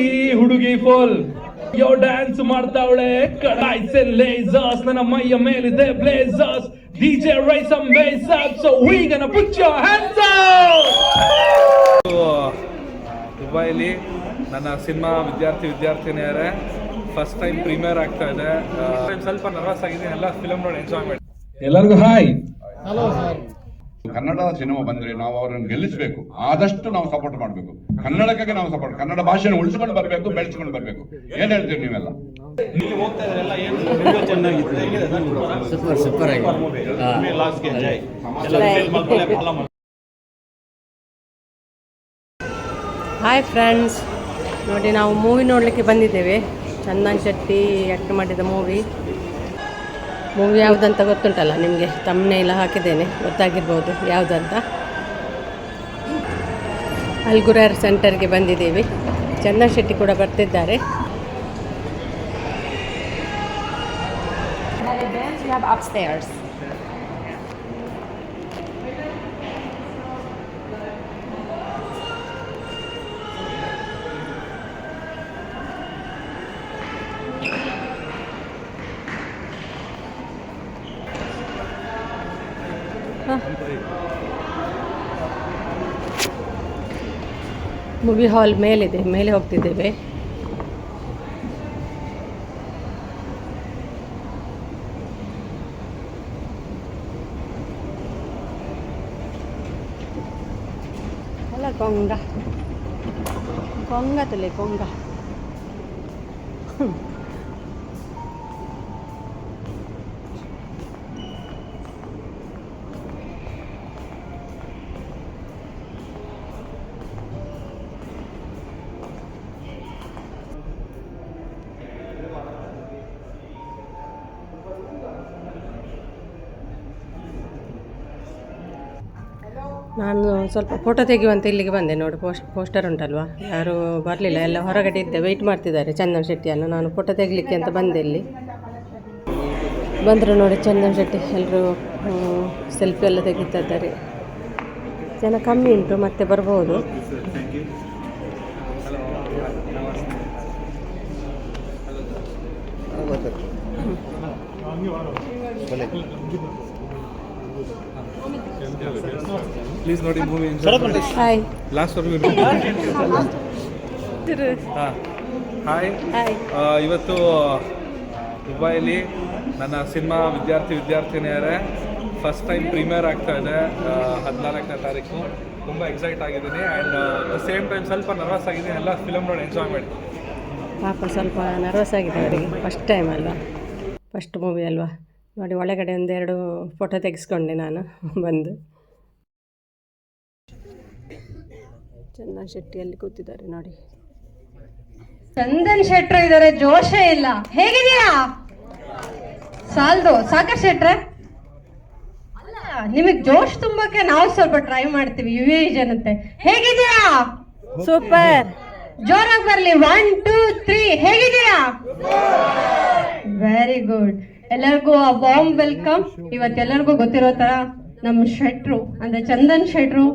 ಈ ಹುಡುಗಿ full. Yo dance ಮಾಡ್ತಾವಳೆ. ಕಡಾಯ್ಸೆ ಲೇಸರ್ಸ್ ನನ್ನ ಮೈಯ ಮೇಲಿದೆ blazers DJ raise um bass up so we gonna put your hands ದುಬೈಲಿ ನನ್ನ ಸಿನಿಮಾ ವಿದ್ಯಾರ್ಥಿ ವಿದ್ಯಾರ್ಥಿನಿಯರೇ ಫಸ್ಟ್ ಟೈಮ್ ಪ್ರೀಮಿಯರ್ ಆಗ್ತಾ ಇದೆ. ಸ್ವಲ್ಪ ನರ್ವಸ್ ಆಗಿದೆ ಎಲ್ಲ ಫಿಲಮ್ ನೋಡಿ ಎಂಜಾಯ್ ಮಾಡಿ. ಎಲ್ಲರಿಗೂ ಹಾಯ್ ಕನ್ನಡ ಸಿನಿಮಾ ಬಂದ್ರೆ ನಾವು ಅವರನ್ನು ಗೆಲ್ಲಿಸಬೇಕು. ಆದಷ್ಟು ನಾವು ಸಪೋರ್ಟ್ ಮಾಡಬೇಕು. ಕನ್ನಡಕ್ಕೆ ನಾವು ಸಪೋರ್ಟ್ ಕನ್ನಡ ಭಾಷೆಯನ್ನು ಉಳಿಸ್ಕೊಂಡು ಬರಬೇಕು ಬೆಳೆಸಿಕೊಂಡು ಬರಬೇಕು. ಏನ್ ಹೇಳ್ತೀರಿ ನೀವೆಲ್ಲ? ಸೂಪರ್ ಸೂಪರ್ ಆಗಿ ಹಾಯ್ ಫ್ರೆಂಡ್ಸ್ ನೋಡಿ ನಾವು ಮೂವಿ ನೋಡ್ಲಿಕ್ಕೆ ಬಂದಿದ್ದೇವೆ. ಚಂದನ್ ಶೆಟ್ಟಿ ಆ್ಯಕ್ಟ್ ಮಾಡಿದ ಮೂವಿ ಮೂವಿ ಯಾವುದಂತ ಗೊತ್ತುಂಟಲ್ಲ, ನಿಮಗೆ ತಮ್ಮನೇಲ ಹಾಕಿದ್ದೇನೆ, ಗೊತ್ತಾಗಿರ್ಬೋದು ಯಾವುದಂತ? ಅಲ್ಗುರಾರ್ ಸೆಂಟರ್ಗೆ ಬಂದಿದ್ದೀವಿ. ಚಂದನ್ ಶೆಟ್ಟಿ ಕೂಡ ಬರ್ತಿದ್ದಾರೆ. Upstairs. ಮೂವಿ ಹಾಲ್ ಮೇಲಿದೆ ಮೇಲೆ ಹೋಗ್ತಿದ್ದೇವೆ. ಅಲ್ಲ ಕೊಂಗ. ಕೊಂಗ. ತಲೆ ಕೊಂಗ ನಾನು ಸ್ವಲ್ಪ ಫೋಟೋ ತೆಗೆಯುವಂತ ಇಲ್ಲಿಗೆ ಬಂದೆ ನೋಡಿ ಪೋಸ್ಟ್ ಪೋಸ್ಟರ್ ಉಂಟಲ್ವಾ? ಯಾರು ಬರಲಿಲ್ಲ, ಎಲ್ಲ ಹೊರಗಡೆ ಇದ್ದೆ ವೆಯ್ಟ್ ಮಾಡ್ತಿದ್ದಾರೆ ಚಂದನ್ ಶೆಟ್ಟಿಯನ್ನು ನಾನು ಫೋಟೋ ತೆಗಲಿಕ್ಕೆ ಅಂತ ಬಂದೆ ಇಲ್ಲಿ. ಬಂದರು ನೋಡಿ ಚಂದನ್ ಶೆಟ್ಟಿ ಎಲ್ಲರೂ ಸೆಲ್ಫಿ ಎಲ್ಲ ತೆಗಿತಾ ಇದ್ದಾರೆ ಜನ ಕಮ್ಮಿ ಉಂಟು, ಮತ್ತೆ ಬರ್ಬೋದು. ಪ್ಲೀಸ್ ನೋಡಿ ಮೂವಿ ಹಾಯ್ ಲಾಸ್ಟ್ ವರ್ಗು ಹಾಂ ಹಾಯ್ ಇವತ್ತು ದುಬೈಲಿ ನನ್ನ ಸಿನಿಮಾ ವಿದ್ಯಾರ್ಥಿ ವಿದ್ಯಾರ್ಥಿನಿಯರೇ ಫಸ್ಟ್ ಟೈಮ್ ಪ್ರೀಮಿಯರ್ ಆಗ್ತಾ ಇದೆ ಹದಿನಾಲ್ಕನೇ ತಾರೀಕು. ತುಂಬ ಎಕ್ಸೈಟ್ ಆಗಿದ್ದೀನಿ. ಆ್ಯಂಡ್ ಸೇಮ್ ಟೈಮ್ ಸ್ವಲ್ಪ ನರ್ವಸ್ ಆಗಿದ್ದೀನಿ ಎಲ್ಲ ಫಿಲಮ್ ನೋಡಿ ಎಂಜಾಯ್ ಮಾಡಿ. ಪಾಪ ಸ್ವಲ್ಪ ನರ್ವಸ್ ಆಗಿದೆ ಅವರಿಗೆ. ಫಸ್ಟ್ ಟೈಮ್ ಅಲ್ವಾ? ಫಸ್ಟ್ ಮೂವಿ ಅಲ್ವಾ? ನೋಡಿ ಒಳಗಡೆ ಒಂದೆರಡು ಫೋಟೋ ತೆಗೆಸ್ಕೊಂಡೆ ನಾನು ಬಂದು. ಚಂದನ್ ಶೆಟ್ಟಿ ಅಲ್ಲಿ ಕೂತಿದ್ದಾರೆ ನೋಡಿ. ಚಂದನ್ ಶೆಟ್ರ ಇದ್ದಾರೆ ಜೋಶ ಇಲ್ಲ. ಹೇಗಿದೆಯಾ ಸಾಲ್ದು ಸಾಕರ್ ಶೆಟ್ರೆ? ಅಲ್ಲ ನಿಮಗ್ ಜೋಶ್ ತುಂಬಕ್ಕೆ ನಾವು ಸ್ವಲ್ಪ ಟ್ರೈ ಮಾಡ್ತೀವಿ ಯು ಎ ಜನತೆ. ಹೇಗಿದೆಯಾ ಸೂಪರ್. ಜೋರಾಗಿ ಬರ್ಲಿ. ಒನ್ ಟೂ ತ್ರೀ ಹೇಗಿದೆಯಾ ವೆರಿ ಗುಡ್ ಎಲ್ಲರಿಗೂ ಆ ವೆಲ್ಕಮ್ ಇವತ್ತೆಲ್ಲರಿಗೂ ಗೊತ್ತಿರೋ ತರ ನಮ್ಮ ಶೆಟ್ರು, ಅಂದ್ರೆ ಚಂದನ್ ಶೆಟ್ರು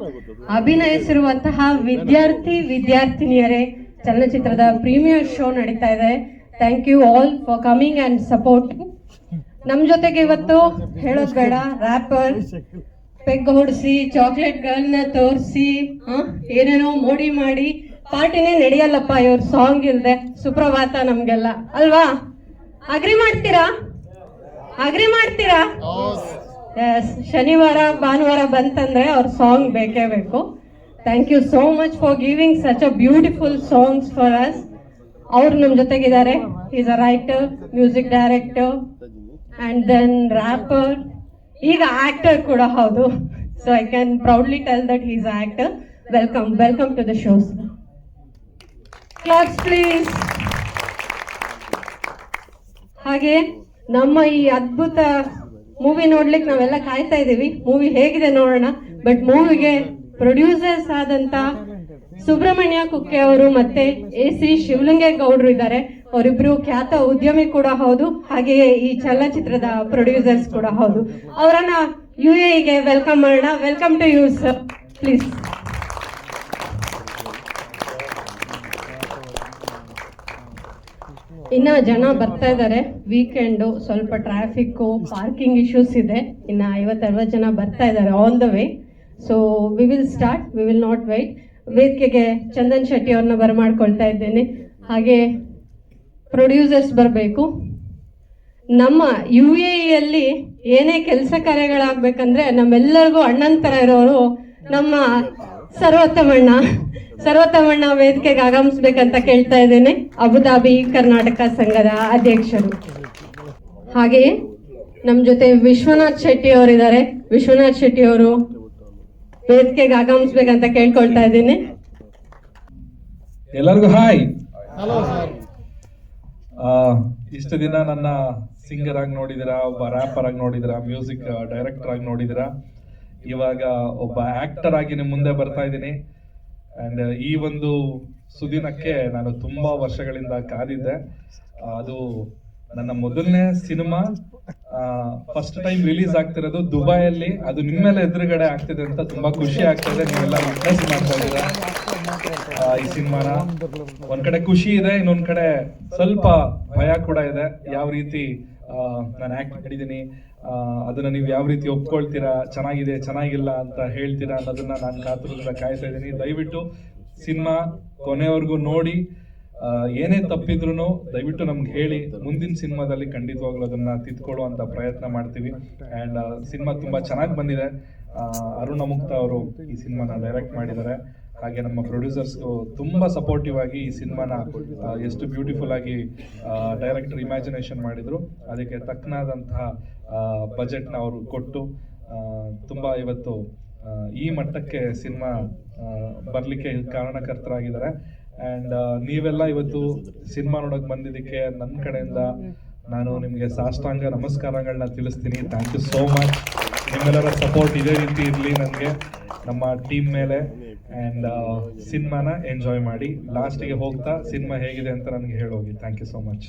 ಅಭಿನಯಿಸಿರುವಂತಹ ವಿದ್ಯಾರ್ಥಿ ವಿದ್ಯಾರ್ಥಿನಿಯರೇ, ಚಲನಚಿತ್ರದ ಪ್ರೀಮಿಯರ್ ಶೋ ನಡೀತಾ ಇದೆ. Thank you all for coming and support ನಮ್ ಜೊತೆಗೆ ಇವತ್ತು ಹೇಳೋದ್ ಬೇಡ ರ್ಯಾಪರ್ ಪೆಗ್ ಹೊಡಿಸಿ ಚಾಕ್ಲೇಟ್ ಗರ್ಲ್ನ ತೋರಿಸಿ ಏನೇನೋ ಮೋಡಿ ಮಾಡಿ. ಪಾರ್ಟಿನೇ ನಡೆಯಲ್ಲಪ್ಪ, ಇವ್ರ ಸಾಂಗ್ ಇಲ್ದೆ. ಸುಪ್ರಭಾತ ನಮ್ಗೆಲ್ಲ. ಅಲ್ವಾ? ಅಗ್ರಿ ಮಾಡ್ತೀರಾ? ಅಗ್ರಿ ಮಾಡ್ತೀರಾ? ಎಸ್ ಶನಿವಾರ ಭಾನುವಾರ ಬಂತಂದ್ರೆ ಅವ್ರ ಸಾಂಗ್ ಬೇಕೇ ಬೇಕು. Thank you so much for giving such a beautiful songs for us ಅವ್ರು ನಮ್ಮ ಜೊತೆಗಿದ್ದಾರೆ. Is a writer music director and then rapper ಈಗ ಆಕ್ಟರ್ ಕೂಡ ಹೌದು. So I can proudly tell that is actor welcome welcome to the shows class please ಹಾಗೆ ನಮ್ಮ ಈ ಅದ್ಭುತ ಮೂವಿ ನೋಡ್ಲಿಕ್ಕೆ ನಾವೆಲ್ಲ ಕಾಯ್ತಾ ಇದೀವಿ ಮೂವಿ ಹೇಗಿದೆ ನೋಡೋಣ. ಬಟ್ ಮೂವಿಗೆ ಪ್ರೊಡ್ಯೂಸರ್ಸ್ ಆದಂತ ಸುಬ್ರಹ್ಮಣ್ಯ ಕುಕ್ಕೆ ಅವರು ಮತ್ತೆ ಎ ಸಿ ಶಿವಲಿಂಗೇಗೌಡರು ಇದ್ದಾರೆ. ಅವರಿಬ್ರು ಖ್ಯಾತ ಉದ್ಯಮಿ ಕೂಡ ಹೌದು. ಹಾಗೆಯೇ ಈ ಚಲನಚಿತ್ರದ ಪ್ರೊಡ್ಯೂಸರ್ಸ್ ಕೂಡ ಹೌದು. ಅವರನ್ನ ಯು ಎಗೆ ವೆಲ್ಕಮ್ ಮಾಡೋಣ. Welcome to you sir please ಇನ್ನ ಜನ ಬರ್ತಾ ಇದ್ದಾರೆ ವೀಕೆಂಡು ಸ್ವಲ್ಪ ಟ್ರಾಫಿಕ್ಕು ಪಾರ್ಕಿಂಗ್ ಇಶ್ಯೂಸ್ ಇದೆ. ಇನ್ನ ಐವತ್ತು ಅರವತ್ತು ಜನ ಬರ್ತಾ ಇದ್ದಾರೆ on the way so we will start we will not wait ವೇದಿಕೆಗೆ ಚಂದನ್ ಶೆಟ್ಟಿ ಅವ್ರನ್ನ ಬರಮಾಡ್ಕೊಳ್ತಾ ಇದ್ದೇನೆ. ಹಾಗೆ ಪ್ರೊಡ್ಯೂಸರ್ಸ್ ಬರಬೇಕು. ನಮ್ಮ ಯು ಎ ಅಲ್ಲಿ ಏನೇ ಕೆಲಸ ಕಾರ್ಯಗಳಾಗಬೇಕಂದ್ರೆ ನಮ್ಮೆಲ್ಲರಿಗೂ ಅಣ್ಣನ ಥರ ಇರೋರು ನಮ್ಮ ಸರ್ವೋತ್ತಮಣ್ಣ ಸರ್ವೋತ್ತಮಣ್ಣ ವೇದಿಕೆಗೆ ಆಗಮಿಸ್ಬೇಕಂತ ಕೇಳ್ತಾ ಇದ್ದೇನೆ. ಅಬುದಾಬಿ ಕರ್ನಾಟಕ ಸಂಘದ ಅಧ್ಯಕ್ಷರು. ಹಾಗೆಯೇ ನಮ್ಮ ಜೊತೆ ವಿಶ್ವನಾಥ್ ಶೆಟ್ಟಿ ಅವರಿದ್ದಾರೆ. ವಿಶ್ವನಾಥ್ ಶೆಟ್ಟಿ ಅವರು ವೇದಿಕೆಗೆ ಆಗಮಿಸ್ಬೇಕಂತ ಕೇಳ್ಕೊಳ್ತಾ ಇದ್ದೀನಿ. ಎಲ್ಲರಿಗೂ ಹಾಯ್. ಇಷ್ಟು ದಿನ ನನ್ನ ಸಿಂಗರ್ ಆಗಿ ನೋಡಿದಿರಾ ಒಬ್ಬ ರ್ಯಾಪರ್ ಆಗಿ ನೋಡಿದಿರಾ ಮ್ಯೂಸಿಕ್ ಡೈರೆಕ್ಟರ್ ಆಗಿ ನೋಡಿದಿರಾ? ಇವಾಗ ಒಬ್ಬ ಆಕ್ಟರ್ ಆಗಿ ನಿಮ್ಮ ಮುಂದೆ ಬರ್ತಾ ಇದ್ದೀನಿ. ಅಂಡ್ ಈ ಒಂದು ಸುದಿನಕ್ಕೆ ನಾನು ತುಂಬಾ ವರ್ಷಗಳಿಂದ ಕಾದಿದ್ದೆ. ಅದು ನನ್ನ ಮೊದಲನೇ ಸಿನಿಮಾ. ಫಸ್ಟ್ ಟೈಮ್ ರಿಲೀಸ್ ಆಗ್ತಿರೋದು ದುಬೈಯಲ್ಲಿ. ಅದು ನಿಮ್ಮೆಲ್ಲ ಎದುರುಗಡೆ ಆಗ್ತಿದೆ ಅಂತ ತುಂಬಾ ಖುಷಿ ಆಗ್ತಿದೆ ನೀವೆಲ್ಲ ಮಿಸ್ ಇದ್ದೀರಾ. ಈ ಸಿನಿಮಾನ. ಒಂದ್ ಕಡೆ ಖುಷಿ ಇದೆ, ಇನ್ನೊಂದ್ ಕಡೆ ಸ್ವಲ್ಪ ಭಯ ಕೂಡ ಇದೆ. ಯಾವ ರೀತಿ ನಾನು ಆಕ್ಟ್ ಮಾಡಿದ್ದೀನಿ. ಅದನ್ನ ನೀವು ಯಾವ ರೀತಿ ಒಪ್ಕೊಳ್ತೀರಾ? ಚೆನ್ನಾಗಿದೆ, ಚೆನ್ನಾಗಿಲ್ಲ ಅಂತ ಹೇಳ್ತೀರಾ ಅನ್ನೋದನ್ನ ನಾನು ಕಾತುರದಿಂದ ಕಾಯ್ತಾ ಇದ್ದೀನಿ. ದಯವಿಟ್ಟು ಸಿನಿಮಾ ಕೊನೆವರೆಗೂ ನೋಡಿ. ಏನೇ ತಪ್ಪಿದ್ರು ದಯವಿಟ್ಟು ನಮ್ಗೆ ಹೇಳಿ. ಮುಂದಿನ ಸಿನಿಮಾದಲ್ಲಿ ಖಂಡಿತವಾಗ್ಲೂ ಅದನ್ನ ತಿದ್ಕೊಳ್ಳುವಂತ ಪ್ರಯತ್ನ ಮಾಡ್ತೀವಿ. ಅಂಡ್ ಸಿನಿಮಾ ತುಂಬಾ ಚೆನ್ನಾಗಿ ಬಂದಿದೆ. ಅರುಣ ಮುಕ್ತ ಅವರು ಈ ಸಿನಿಮಾನ ಡೈರೆಕ್ಟ್ ಮಾಡಿದ್ದಾರೆ. ಹಾಗೆ ನಮ್ಮ ಪ್ರೊಡ್ಯೂಸರ್ಸ್ಗೂ ತುಂಬಾ ಸಪೋರ್ಟಿವ್ ಆಗಿ ಈ ಸಿನಿಮಾನ ಎಷ್ಟು ಬ್ಯೂಟಿಫುಲ್ ಆಗಿ ಡೈರೆಕ್ಟರ್ ಇಮ್ಯಾಜಿನೇಷನ್ ಮಾಡಿದ್ರು. ಅದಕ್ಕೆ ತಕ್ಕನಾದಂತಹ ಬಜೆಟ್ನ ಅವರು ಕೊಟ್ಟು ತುಂಬ ಇವತ್ತು ಈ ಮಟ್ಟಕ್ಕೆ ಸಿನಿಮಾ ಬರಲಿಕ್ಕೆ ಕಾರಣಕರ್ತರಾಗಿದ್ದಾರೆ. ಆ್ಯಂಡ್ ನೀವೆಲ್ಲ ಇವತ್ತು ಸಿನಿಮಾ ನೋಡೋಕೆ ಬಂದಿದ್ದಕ್ಕೆ ನನ್ನ ಕಡೆಯಿಂದ ನಾನು ನಿಮಗೆ ಸಾಷ್ಟಾಂಗ ನಮಸ್ಕಾರಗಳನ್ನ ತಿಳಿಸ್ತೀನಿ. ಥ್ಯಾಂಕ್ ಯು ಸೋ ಮಚ್ ನಿಮ್ಮೆಲ್ಲರ ಸಪೋರ್ಟ್ ಇದೇ ರೀತಿ ಇರಲಿ ನನಗೆ, ನಮ್ಮ ಟೀಮ್ ಮೇಲೆ. ಆ್ಯಂಡ್ ಸಿನಿಮಾನ ಎಂಜಾಯ್ ಮಾಡಿ ಲಾಸ್ಟಿಗೆ ಹೋಗ್ತಾ ಸಿನಿಮಾ ಹೇಗಿದೆ ಅಂತ ನನಗೆ ಹೇಳೋಗಿ. ಥ್ಯಾಂಕ್ ಯು ಸೋ ಮಚ್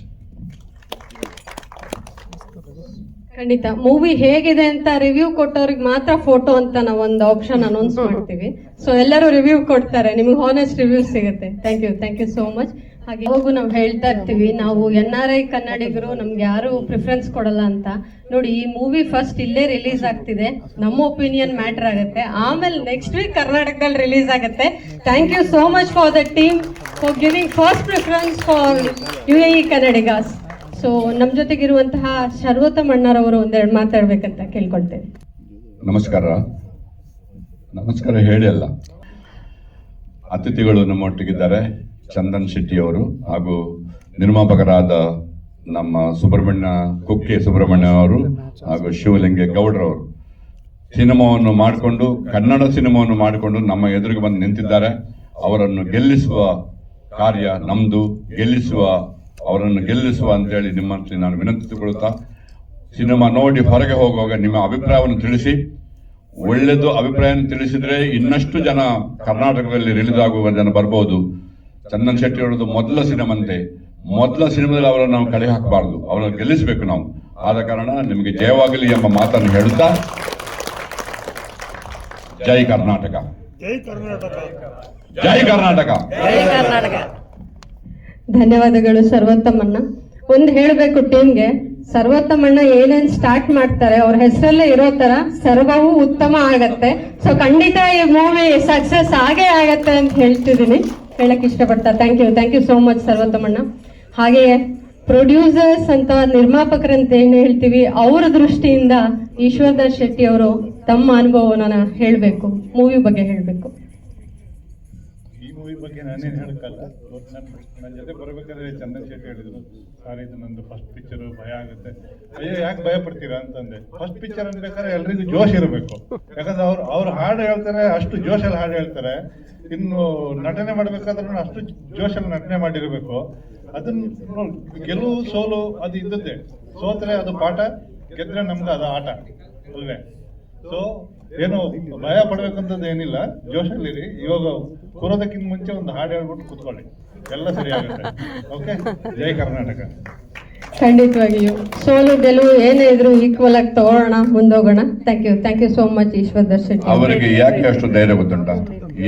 ಖಂಡಿತ. ಮೂವಿ ಹೇಗಿದೆ ಅಂತ ರಿವ್ಯೂ ಕೊಟ್ಟವ್ರಿಗೆ ಮಾತ್ರ ಫೋಟೋ ಅಂತ ನಾವು ಒಂದು ಆಪ್ಷನ್ ಅನೌನ್ಸ್ ಮಾಡ್ತೀವಿ. ಸೊ ಎಲ್ಲರೂ ರಿವ್ಯೂ ಕೊಡ್ತಾರೆ. ನಿಮ್ಗೆ ಹಾನೆಸ್ಟ್ ರಿವ್ಯೂ ಸಿಗುತ್ತೆ. Thank you thank you so much ಹಾಗೆ ಹೋಗು ನಾವು ಹೇಳ್ತಾ ಇರ್ತೀವಿ ನಾವು ಎನ್ ಆರ್ ಐ ಕನ್ನಡಿಗರು ನಮ್ಗೆ ಯಾರು ಪ್ರಿಫರೆನ್ಸ್ ಕೊಡಲ್ಲ ಅಂತ. ನೋಡಿ ಈ ಮೂವಿ ಫಸ್ಟ್ ಇಲ್ಲೇ ರಿಲೀಸ್ ಆಗ್ತಿದೆ. ನಮ್ಮ ಒಪಿನಿಯನ್ ಮ್ಯಾಟರ್ ಆಗುತ್ತೆ. ಆಮೇಲೆ ನೆಕ್ಸ್ಟ್ ವೀಕ್ ಕರ್ನಾಟಕದಲ್ಲಿ ರಿಲೀಸ್ ಆಗುತ್ತೆ. Thank you so much for the team for giving first preference for U A E Kannadigas so ನಮ್ಮ ಜೊತೆಗಿರುವಂತಹ ಸರ್ವೋತ್ತಮ ಅಣ್ಣರವರು ಒಂದೆರಡು ಮಾತಾಡ್ಬೇಕಂತ ಕೇಳ್ಕೊಳ್ತೇನೆ. ನಮಸ್ಕಾರ. ನಮಸ್ಕಾರ ಹೇಳಿ ಅಲ್ಲ. ಅತಿಥಿಗಳು ನಮ್ಮೊಟ್ಟಿಗಿದ್ದಾರೆ ಚಂದನ್ ಶೆಟ್ಟಿ ಅವರು ಹಾಗೂ ನಿರ್ಮಾಪಕರಾದ ನಮ್ಮ ಸುಬ್ರಹ್ಮಣ್ಯ, ಕುಕ್ಕೆ ಸುಬ್ರಹ್ಮಣ್ಯ ಅವರು ಹಾಗೂ ಶಿವಲಿಂಗೆ ಗೌಡ್ರವರು ಸಿನಿಮಾವನ್ನು ಮಾಡಿಕೊಂಡು, ಕನ್ನಡ ಸಿನಿಮಾವನ್ನು ಮಾಡಿಕೊಂಡು ನಮ್ಮ ಎದುರಿಗೆ ಬಂದು ನಿಂತಿದ್ದಾರೆ. ಅವರನ್ನು ಗೆಲ್ಲಿಸುವ ಕಾರ್ಯ ನಮ್ದು. ಗೆಲ್ಲಿಸುವ ಅವರನ್ನು ಗೆಲ್ಲಿಸುವ ಅಂತೇಳಿ ನಿಮ್ಮಲ್ಲಿ ನಾನು ವಿನಂತಿಸಿಕೊಳ್ಳುತ್ತಾ ಸಿನಿಮಾ ನೋಡಿ ಹೊರಗೆ ಹೋಗುವಾಗ ನಿಮ್ಮ ಅಭಿಪ್ರಾಯವನ್ನು ತಿಳಿಸಿ. ಒಳ್ಳೆಯದು ಅಭಿಪ್ರಾಯ ತಿಳಿಸಿದ್ರೆ ಇನ್ನಷ್ಟು ಜನ ಕರ್ನಾಟಕದಲ್ಲಿ ರಿಲೀಸ್ ಆಗುವ ಜನ ಬರ್ಬೋದು. ಚಂದನ್ ಶೆಟ್ಟಿ ಅವರದ್ದು ಮೊದಲ ಸಿನಿಮಂತೆ. ಮೊದಲ ಸಿನಿಮಾದಲ್ಲಿ ಅವರನ್ನು ನಾವು ಕಳೆ ಹಾಕಬಾರ್ದು. ಅವರನ್ನು ಗೆಲ್ಲಿಸಬೇಕು ನಾವು. ಆದ ಕಾರಣ ನಿಮಗೆ ಜಯವಾಗಲಿ ಎಂಬ ಮಾತನ್ನು ಹೇಳುತ್ತಾ ಜೈ ಕರ್ನಾಟಕ. ಜೈ ಕರ್ನಾಟಕ. ಜೈ ಕರ್ನಾಟಕ. ಧನ್ಯವಾದಗಳು, ಸರ್ವೋತ್ತಮಣ್ಣ. ಒಂದು ಹೇಳಬೇಕು ಟೀಮ್ಗೆ, ಸರ್ವೋತ್ತಮಣ್ಣ ಏನೇನ್ ಸ್ಟಾರ್ಟ್ ಮಾಡ್ತಾರೆ, ಅವ್ರ ಹೆಸರಲ್ಲೇ ಇರೋ ತರ ಸರ್ವವೂ ಉತ್ತಮ ಆಗತ್ತೆ. ಸೊ ಖಂಡಿತ ಈ ಮೂವಿ ಸಕ್ಸಸ್ ಆಗೇ ಆಗತ್ತೆ ಅಂತ ಹೇಳ್ತಿದ್ದೀನಿ. ಹೇಳಕ್ ಇಷ್ಟಪಡ್ತಾ thank you thank you so much ಸರ್ವೋತ್ತಮಣ್ಣ. ಹಾಗೆ ಪ್ರೊಡ್ಯೂಸರ್ಸ್ ಅಂತ ನಿರ್ಮಾಪಕರಂತ ಏನ್ ಹೇಳ್ತೀವಿ, ಅವರ ದೃಷ್ಟಿಯಿಂದ ಈಶ್ವರ್ದಾಸ್ ಶೆಟ್ಟಿ ಅವರು ತಮ್ಮ ಅನುಭವವನ್ನ ಹೇಳಬೇಕು ಮೂವಿ ಬಗ್ಗೆ ಹೇಳಬೇಕು. ಮೂವಿ ಬಗ್ಗೆ ನಾನೇನು ಹೇಳಕ್ಕಲ್ಲ. ನನ್ನ ಜೊತೆ ಬರಬೇಕಾದ್ರೆ ಚಂದ್ರಶೇಖರ್ ಹೇಳಿದ್ರು. ಸರ್ ಇದು ನಂದು ಫಸ್ಟ್ ಪಿಕ್ಚರ್ ಭಯ ಆಗುತ್ತೆ. ಅಯ್ಯೋ, ಯಾಕೆ ಭಯ ಪಡ್ತೀರಾ ಅಂತಂದೆ. ಫಸ್ಟ್ ಪಿಕ್ಚರ್ ಅನ್ಬೇಕಾದ್ರೆ ಎಲ್ರಿಗೂ ಜೋಶ್ ಇರಬೇಕು. ಯಾಕಂದ್ರೆ ಅವ್ರು ಅವ್ರು ಹಾಡು ಹೇಳ್ತಾರೆ, ಅಷ್ಟು ಜೋಶಲ್ಲಿ ಹಾಡು ಹೇಳ್ತಾರೆ. ಇನ್ನು ನಟನೆ ಮಾಡ್ಬೇಕಾದ್ರೂ ಅಷ್ಟು ಜೋಶಲ್ಲಿ ನಟನೆ ಮಾಡಿರಬೇಕು. ಅದನ್ನ ಗೆಲುವು ಸೋಲು ಅದು ಇದ್ದದ್ದೇ. ಸೋತ್ರೆ ಅದು ಪಾಠ, ಗೆದ್ರೆ ನಮ್ಗೆ ಅದು ಆಟ. ಅಲ್ವೇ ಸೊ ಏನು ಭಯ ಪಡ್ಬೇಕಂತದ್ದು ಏನಿಲ್ಲ. ಜೋಶಲ್ಲಿರಿ ಇವಾಗ ಕೂರೋದಕ್ಕಿಂತ ಮುಂಚೆ ಒಂದು ಹಾಡು ಹೇಳ್ಬಿಟ್ಟು ಕೂತ್ಕೊಳ್ಳಿ. ಎಲ್ಲ ಸರಿ ಆಗುತ್ತೆ ಓಕೆ ಜೈ ಕರ್ನಾಟಕ. ಖಂಡಿತವಾಗಿಯೂ. ಸೋಲು ಗೆಲುವು ಏನೇ ಇದ್ರು ಈಕ್ವಲ್ ಆಗಿ ತಗೊಳ್ಳೋಣ ಮುಂದೋಗೋಣ. Thank you thank you so much Ishwar Darshan ಅವರಿಗೆ ಯಾಕೆ ಅಷ್ಟು ಧೈರ್ಯ ಗೊತ್ತುಂಟ?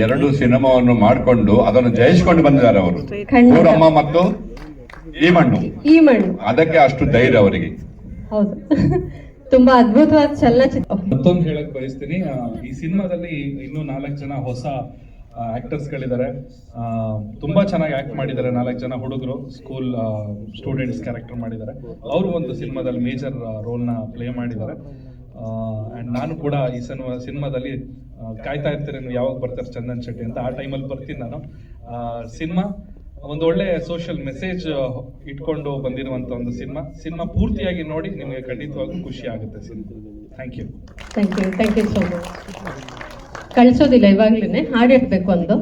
ಎರಡು ಸಿನಿಮಾವನ್ನು ಮಾಡಿಕೊಂಡು ಅದನ್ನು ಜಯಿಸಿಕೊಂಡು ಬಂದಿದ್ದಾರೆ ಅವರು. ಅಮ್ಮ ಊರಮ್ಮ ಮತ್ತು ಈ ಮಣ್ಣು. ಈ ಮಣ್ಣು. ಅದಕ್ಕೆ ಅಷ್ಟು ಧೈರ್ಯ ಅವರಿಗೆ. ಹೌದು. ತುಂಬಾ ಅದ್ಭುತವಾದ ಚಲನಚಿತ್ರ. ಮತ್ತೊಂದು ಹೇಳಕ್ ಬಯಸ್ತೀನಿ. ಈ ಸಿನಿಮಾದಲ್ಲಿ ಇನ್ನೂ ನಾಲ್ಕು ಜನ ಹೊಸ ಆಕ್ಟರ್ಸ್ ಗಳಿದ್ದಾರೆ. ತುಂಬಾ ಚೆನ್ನಾಗಿ ಆಕ್ಟ್ ಮಾಡಿದ್ದಾರೆ ನಾಲ್ಕು ಜನ ಹುಡುಗರು. ಸ್ಕೂಲ್ ಸ್ಟೂಡೆಂಟ್ಸ್ ಕ್ಯಾರೆಕ್ಟರ್ ಮಾಡಿದ್ದಾರೆ. ಅವರು ಒಂದು ಸಿನಿಮಾದಲ್ಲಿ ಮೇಜರ್ ರೋಲ್ನ ಪ್ಲೇ ಮಾಡಿದ್ದಾರೆ. ಅಂಡ್ ನಾನು ಕೂಡ ಈ ಸಿನಿಮಾ, ಸಿನಿಮಾದಲ್ಲಿ ಕಾಯ್ತಾ ಇರ್ತೀನಿ ಯಾವಾಗ ಬರ್ತಾರೆ ಚಂದನ್ ಶೆಟ್ಟಿ ಅಂತ. ಆ ಟೈಮಲ್ಲಿ ಬರ್ತೀನಿ ನಾನು. ಸಿನಿಮಾ ಒಂದು ಒಳ್ಳೆ ಸೋಷಿಯಲ್ ಮೆಸೇಜ್ ಇಟ್ಕೊಂಡು ಬಂದಿರುವಂತ ಒಂದು ಸಿನಿಮಾ. ಸಿನಿಮಾ ಪೂರ್ತಿಯಾಗಿ ನೋಡಿ ನಿಮಗೆ ಖಂಡಿತವಾಗ್ಲೂ ಖುಷಿ ಆಗುತ್ತೆ cinema. Thank you thank you thank you so much ಕಳಿಸೋದಿಲ್ಲ ಇವಾಗ್ಲೇನೆ ಹಾಡು ಇಡ್ಬೇಕು ಒಂದು.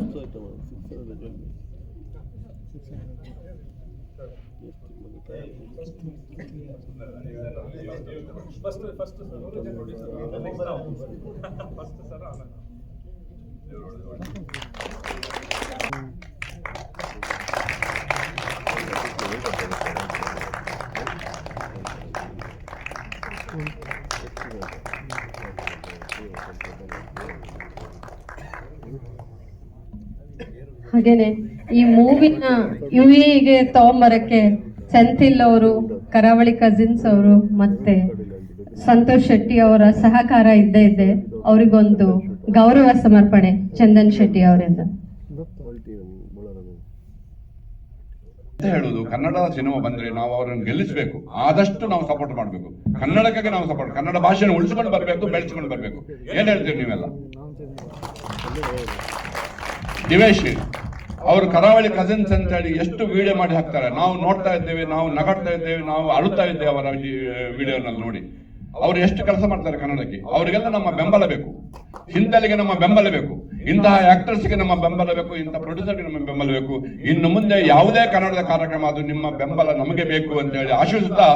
ಹಾಗೇನೆ ಈ ಮೂವಿನ ಯುವಿಗೆ ತಗೊಂಬರಕ್ಕೆ ಸೆಂಥಿಲ್ ಅವರು, ಕರಾವಳಿ ಕಸಿನ್ಸ್ ಅವರು ಮತ್ತೆ ಸಂತೋಷ್ ಶೆಟ್ಟಿ ಅವರ ಸಹಕಾರ ಇದ್ದೇ ಇದೆ. ಅವರಿಗೊಂದು ಗೌರವ ಸಮರ್ಪಣೆ ಚಂದನ್ ಶೆಟ್ಟಿ ಅವರಿಂದ. ಅಂತ ಹೇಳುದು ಕನ್ನಡ ಸಿನಿಮಾ ಬಂದ್ರೆ ನಾವು ಅವರನ್ನು ಗೆಲ್ಲಿಸಬೇಕು. ಆದಷ್ಟು ನಾವು ಸಪೋರ್ಟ್ ಮಾಡಬೇಕು. ಕನ್ನಡಕ್ಕೆ ನಾವು ಸಪೋರ್ಟ್ ಕನ್ನಡ ಭಾಷೆಯನ್ನು ಉಳಿಸ್ಕೊಂಡು ಬರಬೇಕು, ಬೆಳೆಸಿಕೊಂಡು ಬರಬೇಕು. ಏನ್ ಹೇಳ್ತೀರಿ ನೀವೆಲ್ಲ? ದಿವೇಶ್, ಅವರು ಕರಾವಳಿ ಕಸಿನ್ಸ್ ಅಂತ ಹೇಳಿ ಎಷ್ಟು ವಿಡಿಯೋ ಮಾಡಿ ಹಾಕ್ತಾರೆ. ನಾವು ನೋಡ್ತಾ ಇದ್ದೇವೆ, ನಾವು ನಗಾಡ್ತಾ ಇದ್ದೇವೆ, ನಾವು ಅಳುತ್ತಾ ಇದ್ದೇವೆ ಅವರ ವಿಡಿಯೋನಲ್ಲಿ ನೋಡಿ. ಅವರು ಎಷ್ಟು ಕೆಲಸ ಮಾಡ್ತಾರೆ ಕನ್ನಡಕ್ಕೆ? ಅವರಿಗೆಲ್ಲ ನಮ್ಮ ಬೆಂಬಲ ಬೇಕು. ಹಿಂದಲಿಗೆ ನಮ್ಮ ಬೆಂಬಲ ಬೇಕು. ಇಂತಹ ಆಕ್ಟರ್ಸ್ಗೆ ನಮ್ಮ ಬೆಂಬಲ ಬೇಕು ಇಂತಹ ಪ್ರೊಡ್ಯೂಸರ್ಗೆ ನಮ್ಮ ಬೆಂಬಲ ಬೇಕು. ಇನ್ನು ಮುಂದೆ ಯಾವುದೇ ಕನ್ನಡದ ಕಾರ್ಯಕ್ರಮ ಅದು ನಿಮ್ಮ ಬೆಂಬಲ ನಮಗೆ ಬೇಕು ಅಂತ ಹೇಳಿ ಆಶಿಸುತ್ತಾ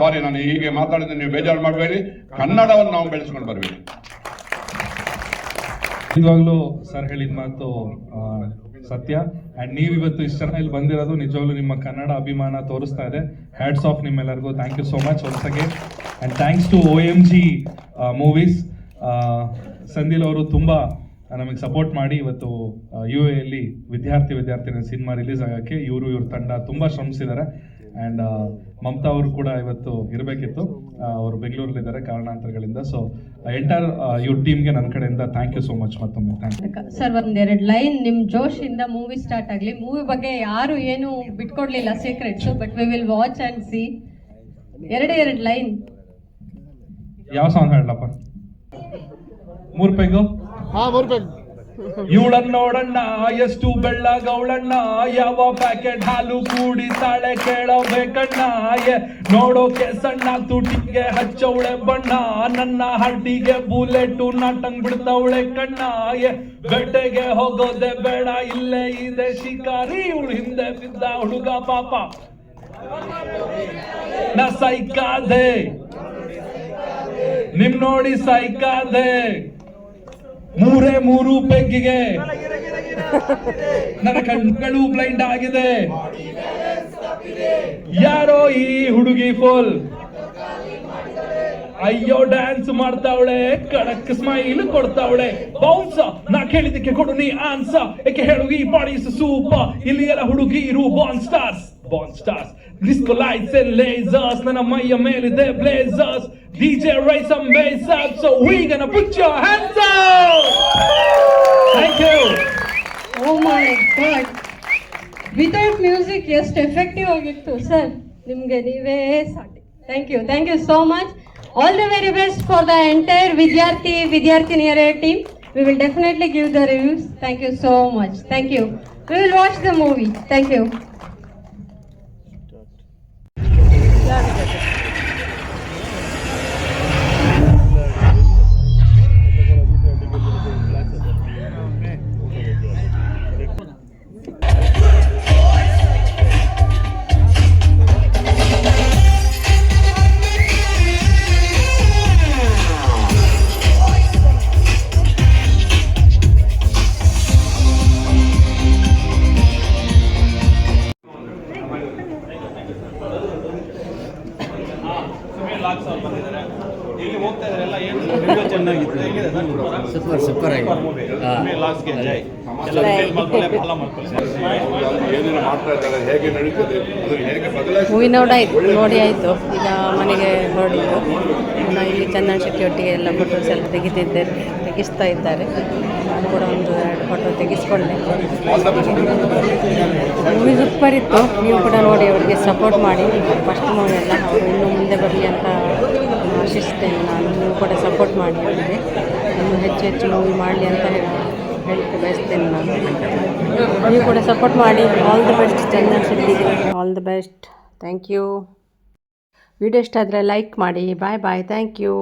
ಸಾರಿ ನಾನು ಹೀಗೆ ಮಾತಾಡಿದ್ರೆ ನೀವು ಬೇಜಾರು ಮಾಡಬೇಡಿ. ಕನ್ನಡವನ್ನು ನಾವು ಬೆಳೆಸ್ಕೊಂಡು ಬರಬೇಕು ನಿಜವಾಗ್ಲೂ ಸರ್ ಹೇಳಿದ ಮಾತು ಸತ್ಯ. ಅಂಡ್ ನೀವು ಇವತ್ತು ಇಷ್ಟು ಜನ ಇಲ್ಲಿ ಬಂದಿರೋದು ನಿಜವಾಗ್ಲೂ ನಿಮ್ಮ ಕನ್ನಡ ಅಭಿಮಾನ ತೋರಿಸ್ತಾ ಇದೆ. ಹ್ಯಾಡ್ಸ್ ಆಫ್ ನಿಮ್ಮೆಲ್ಲರಿಗೂ. Thank you so much once again and thanks to O M G movies ಸಂದಿಲ್ ಅವರು ತುಂಬಾ ನಮಗೆ ಸಪೋರ್ಟ್ ಮಾಡಿ ಇವತ್ತು ಯು ಎಲ್ಲಿ ವಿದ್ಯಾರ್ಥಿ ವಿದ್ಯಾರ್ಥಿನ ಸಿನಿಮಾ ರಿಲೀಸ್ ಆಗೋಕ್ಕೆ ಇವರು ಇವ್ರ ತಂಡ ತುಂಬಾ ಶ್ರಮಿಸಿದ್ದಾರೆ. ಅಂಡ್ ಮಮತಾ ಅವರು ಕೂಡ ಇವತ್ತು ಇರಬೇಕಿತ್ತು. ಅವರು ಬೆಂಗಳೂರಲ್ಲಿದ್ದಾರೆ ಕಾರಣಾಂತರಗಳಿಂದ. ಸೊ ಎಂಟರ್ ಇವ್ರ ಟೀಮ್ಗೆ ನನ್ನ ಕಡೆಯಿಂದ ಥ್ಯಾಂಕ್ ಯು ಸೋ ಮಚ್ ಮತ್ತೊಮ್ಮೆ. ಥ್ಯಾಂಕ್ ಸರ್ ಒಂದೆರಡು ಲೈನ್ ನಿಮ್ಮ ಜೋಶ್ ಇಂದ ಮೂವಿ ಸ್ಟಾರ್ಟ್ ಆಗಲಿ. ಮೂವಿ ಬಗ್ಗೆ ಯಾರು ಏನು ಬಿಟ್ಕೊಡ್ಲಿಲ್ಲ secrets but we will watch and see ಎರಡೇ ಎರಡು ಲೈನ್ ಯಾವ ಸಾಂಗ್ ಮೂರು ಮೂರ್ ಪೆಗ್ಗು ಇವಳನ್ನ ನೋಡಣ್ಣ ಎಷ್ಟು ಬೆಳ್ಳಗವಳಣ್ಣ ಯಾವ ಪ್ಯಾಕೆಟ್ ಹಾಲು ಕೂಡಿ ತಾಳೆ ಕೇಳಬೇಕಣ್ಣ ನೋಡೋಕೆ ಸಣ್ಣ ತುಟಿಗೆ ಹಚ್ಚವಳೆ ಬಣ್ಣ, ನನ್ನ ಹಡ್ಡಿಗೆ ಬುಲೆಟು ನಾಟಂಗ್ ಬಿಡ್ತವಳೆ ಕಣ್ಣ ಗಡ್ಡೆಗೆ ಹೋಗೋದೆ ಬೇಡ, ಇಲ್ಲೇ ಇದೆ ಶಿಕಾರಿ, ಇವಳು ಹಿಂದೆ ಬಿದ್ದ ಹುಡುಗ ಪಾಪ. ನಾ ಸೈಕಾದೆ. ನಿಮ್ ನೋಡಿ ಸೈಕಾದೆ. ಮೂರೇ ಮೂರು ಪೆಗ್ಗಿಗೆ ನನ್ನ ಕಣ್ಣುಗಳು ಬ್ಲೈಂಡ್ ಆಗಿದೆ. ಯಾರೋ ಈ ಹುಡುಗಿ ಫುಲ್. ಅಯ್ಯೋ ಡ್ಯಾನ್ಸ್ ಮಾಡ್ತಾವಳೆ ಕಡಕ್ ಸ್ಮೈಲ್ ಕೊಡ್ತಾವಳೆ. ಬೌನ್ಸ ನಾ ಕೇಳಿದಕ್ಕೆ ಕೊಡು ನೀ ಆನ್ಸ ಏಕೆ ಹೇಳು ಈ ಬಾಡಿ ಸೂಪ ಇಲ್ಲಿ ಎಲ್ಲ ಹುಡುಗಿ ಇರು ಬಾನ್ stars Khan stars disco lights and lasers ನನ್ನ ಮೈಯ ಮೇಲಿದೆ blazers DJ raise some bass up so we gonna put your hands up Thank you oh my god without music ಎಷ್ಟು ಎಫೆಕ್ಟಿವ್ ಆಗಿತ್ತು ಸರ್ ನಿಮಗೆ ನೀವೇ ಸಾಟಿ thank you thank you so much all the very best for the entire ವಿದ್ಯಾರ್ಥಿ ವಿದ್ಯಾರ್ಥಿನಿಯರ team we will definitely give the reviews thank you so much thank you we will watch the movie thank you ನೋಡಾಯ್ತು ನೋಡಿ ಆಯಿತು. ಈಗ ಮನೆಗೆ ಹೊರಡಿದ್ದು ಇಲ್ಲಿ ಚಂದನ್ ಶೆಟ್ಟಿ ಒಟ್ಟಿಗೆ ಎಲ್ಲ ಫೋಟೋಸ್ ಎಲ್ಲ ತೆಗಿತಿದ್ದಾರೆ, ತೆಗಿಸ್ತಾ ಇದ್ದಾರೆ. ನಾನು ಕೂಡ ಒಂದು ಎರಡು ಫೋಟೋ ತೆಗಿಸ್ಕೊಂಡೆ. ಮೂವಿ ಸೂಪರ್ ಇತ್ತು. ನೀವು ಕೂಡ ನೋಡಿ, ಅವರಿಗೆ ಸಪೋರ್ಟ್ ಮಾಡಿ. ಫಸ್ಟ್ ಮೂವಿ ಎಲ್ಲ ಅವರು ಇನ್ನೂ ಮುಂದೆ ಬರಲಿ ಅಂತ ಆಶಿಸ್ತೇನೆ ನಾನು. ನೀವು ಕೂಡ ಸಪೋರ್ಟ್ ಮಾಡಿ ಅವರಿಗೆ. ಇನ್ನೂ ಹೆಚ್ಚು ಹೆಚ್ಚು ಮೂವಿ ಮಾಡಲಿ ಅಂತ ಹೇಳಿ ಹೇಳಕ್ಕೆ ಬಯಸ್ತೇನೆ ನಾನು. ನೀವು ಕೂಡ ಸಪೋರ್ಟ್ ಮಾಡಿ. All the best Chandan ಶೆಟ್ಟಿಗೆ. All the best thank you video ಇಷ್ಟ ಆದರೆ ಲೈಕ್ ಮಾಡಿ. ಬಾಯ್ ಬಾಯ್ ಥ್ಯಾಂಕ್ ಯು